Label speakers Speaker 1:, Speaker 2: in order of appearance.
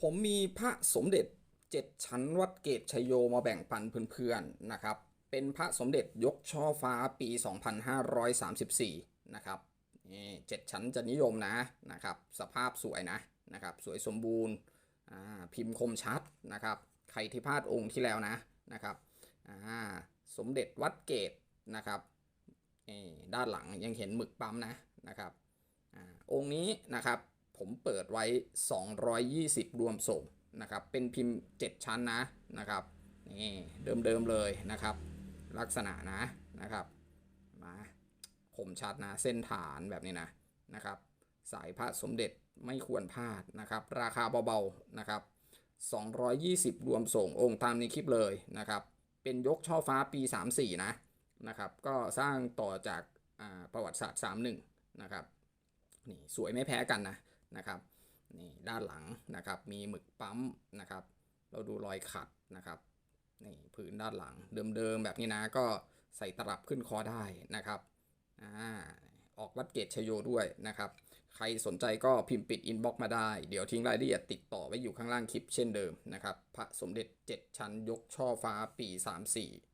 Speaker 1: ผมมีพระสมเด็จเจ็ดชั้นวัดเกตชยโยมาแบ่งปันเพื่อนๆนะครับ เป็นพระสมเด็จยกช่อฟ้าปี 2534 นะครับนี่เจ็ดชั้นจะนิยมนะนะครับ สภาพสวยนะนะครับ สวยสมบูรณ์พิมพ์คมชัดนะครับ ใครที่พลาดองค์ที่แล้วนะนะครับสมเด็จวัดเกตนะครับด้านหลังยังเห็นหมึกปั๊มนะนะครับอองค์นี้นะครับ ผมเปิดไว้ 220 รวมส่งนะครับ เป็นพิมพ์ 7 ชั้นนะนะครับนี่เดิมๆเลยนะครับ ลักษณะนะนะครับมาคมชัดนะเส้นฐานแบบนี้นะนะครับ สายพระสมเด็จไม่ควรพลาดนะครับ ราคาเบาๆนะครับ 220 รวมส่งองค์ตามในคลิปเลยนะครับ เป็นยกช่อฟ้าปี 34 นะนะครับ ก็สร้างต่อจากอ่าประวัติศาสตร์ 31 นะครับนี่สวยไม่แพ้กันนะ นะครับนี่ด้านหลังนะครับมีหมึกปั๊มนะครับ เราดูรอยขัดนะครับนี่ผืนด้านหลังเดิมๆแบบนี้นะก็ใส่ตลับขึ้นคอได้นะครับอ่าออกวัดเกตชโยด้วยนะครับ ใครสนใจก็พิมพ์ปิดอินบ็อกมาได้ เดี๋ยวทิ้งรายละเอียดติดต่อไว้อยู่ข้างล่างคลิปเช่นเดิมนะครับ พระสมเด็จ 7 ชั้นยกช่อฟ้าปี 34